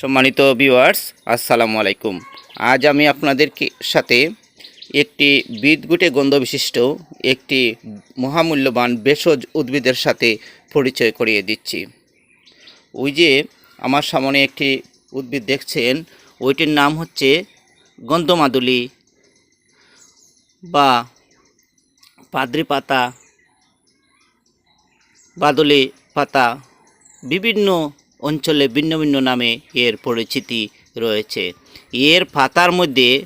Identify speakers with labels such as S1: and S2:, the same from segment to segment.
S1: সম্মানিত ভিউয়ার্স আসসালামু আলাইকুম। আজ আমি আপনাদেরকে সাথে একটি বিদগুটে গন্ধ বিশিষ্ট একটি মহামূল্যবান ভেষজ উদ্ভিদের সাথে পরিচয় করিয়ে দিচ্ছি। ওই যে আমার সামনে একটি উদ্ভিদ দেখছেন, ওইটির নাম হচ্ছে গন্ধমাদুলি বা পাদ্রি পাতা, বাদলি পাতা, বিভিন্ন অঞ্চলে ভিন্ন ভিন্ন নামে এর পরিচিতি রয়েছে। এর পাতার মধ্যে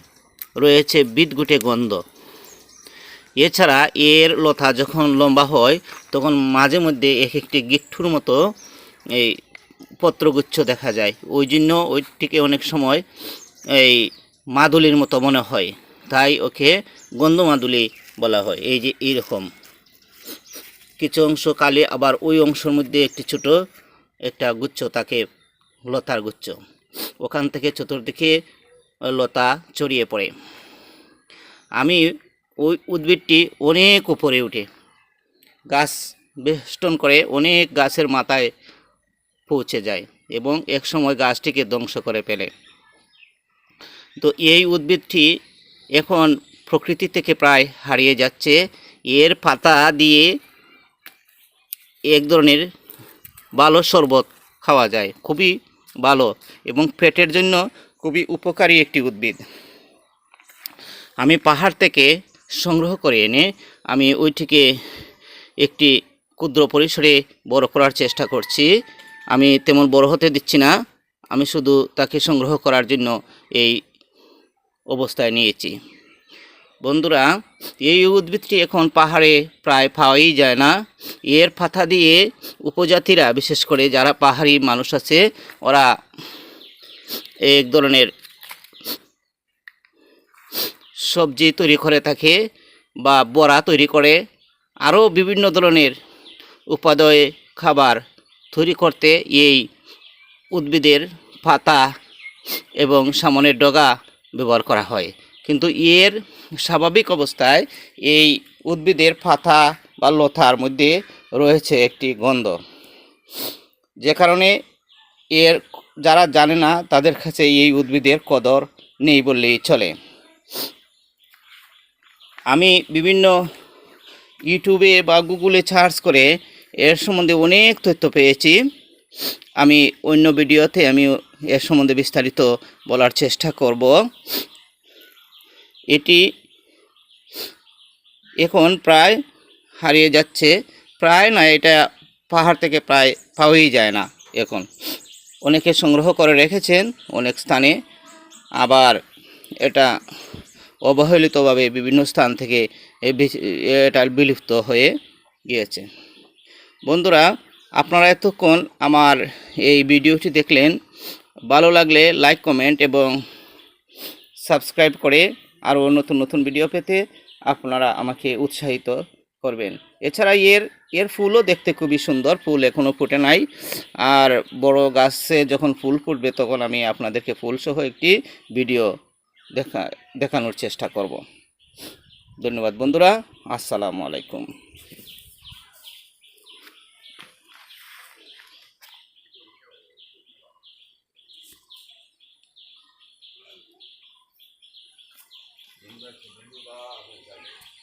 S1: রয়েছে বিদগুটে গন্ধ। এছাড়া এর লতা যখন লম্বা হয়, তখন মাঝে মধ্যে এক একটি গিট্টুর মতো এই পত্রগুচ্ছ দেখা যায়। ওই জন্য ওইটিকে অনেক সময় এই মাদুলির মতো মনে হয়। তাই ওকে গন্ধ গন্ধমাদুলি বলা হয়। এই যে এইরকম। কিছু অংশ কালে, আবার ওই অংশের মধ্যে একটি ছোট একটা গুচ্ছ তাকে লতার গুচ্ছ। ওখান থেকে চতুর্দিকে লতা ছড়িয়ে পড়ে। আমি ওই উদ্ভিদটি অনেক উপরে উঠে। গাছ বেষ্টন করে অনেক গাছের মাথায় পৌঁছে যায় এবং এক সময় গাছটিকে ধ্বংস করে ফেলে। তো এই উদ্ভিদটি এখন প্রকৃতি থেকে প্রায় হারিয়ে যাচ্ছে। এর পাতা দিয়ে এক ধরনের ভালো শরবত খাওয়া যায়। খুবই ভালো এবং পেটের জন্য খুবই উপকারী একটি উদ্ভিদ। আমি পাহাড় থেকে সংগ্রহ করে এনে আমি ওইটিকে একটি ক্ষুদ্র পরিসরে বড় করার চেষ্টা করছি। আমি তেমন বড় হতে দিচ্ছি না। আমি শুধু তাকে সংগ্রহ করার জন্য এই অবস্থায় নিয়েছি। বন্ধুরা, এই উদ্ভিদটি এখন পাহাড়ে প্রায় পাওয়াই যায় না। এর পাতা দিয়ে উপজাতিরা, বিশেষ করে যারা পাহাড়ি মানুষ আছে, ওরা এক ধরনের সবজি তৈরি করে থাকে বা বড়া তৈরি করে। আরও বিভিন্ন ধরনের উপাদেয় খাবার তৈরি করতে এই উদ্ভিদের পাতা এবং সামনের ডগা ব্যবহার করা হয়। কিন্তু এর স্বাভাবিক অবস্থায় এই উদ্ভিদের পাতা বা লতার মধ্যে রয়েছে একটি গন্ধ। যে কারণে এর যারা জানে না, তাদের কাছে এই উদ্ভিদের কদর নেই বললেই চলে। আমি বিভিন্ন ইউটিউবে বা গুগলে সার্চ করে এর সম্বন্ধে অনেক তথ্য পেয়েছি। আমি অন্য ভিডিওতে আমি এর সম্বন্ধে বিস্তারিত বলার চেষ্টা করব। এটি এখন প্রায় হারিয়ে যাচ্ছে। প্রায় না এটা পাহাড় থেকে প্রায় পাওয়াই যায় না এখন। অনেকে সংগ্রহ করে রেখেছেন, অনেক স্থানে। আবার এটা অবহেলিতভাবে বিভিন্ন স্থান থেকে এটা বিলুপ্ত হয়ে গিয়েছে। বন্ধুরা, আপনারা এতক্ষণ আমার এই ভিডিওটি দেখলেন। ভালো লাগলে লাইক, কমেন্ট এবং সাবস্ক্রাইব করে আরও নতুন নতুন ভিডিও পেতে আপনারা আমাকে উৎসাহিত করবেন। এছাড়া এর এর ফুলও দেখতে খুবই সুন্দর, ফুল এখনও ফুটে নাই। আর বড় গাছে যখন ফুল ফুটবে তখন আমি আপনাদেরকে ফুলসহ একটি ভিডিও দেখা, দেখানোর চেষ্টা করব। ধন্যবাদ বন্ধুরা, আসসালামু আলাইকুম। 应该只能录到二岁以。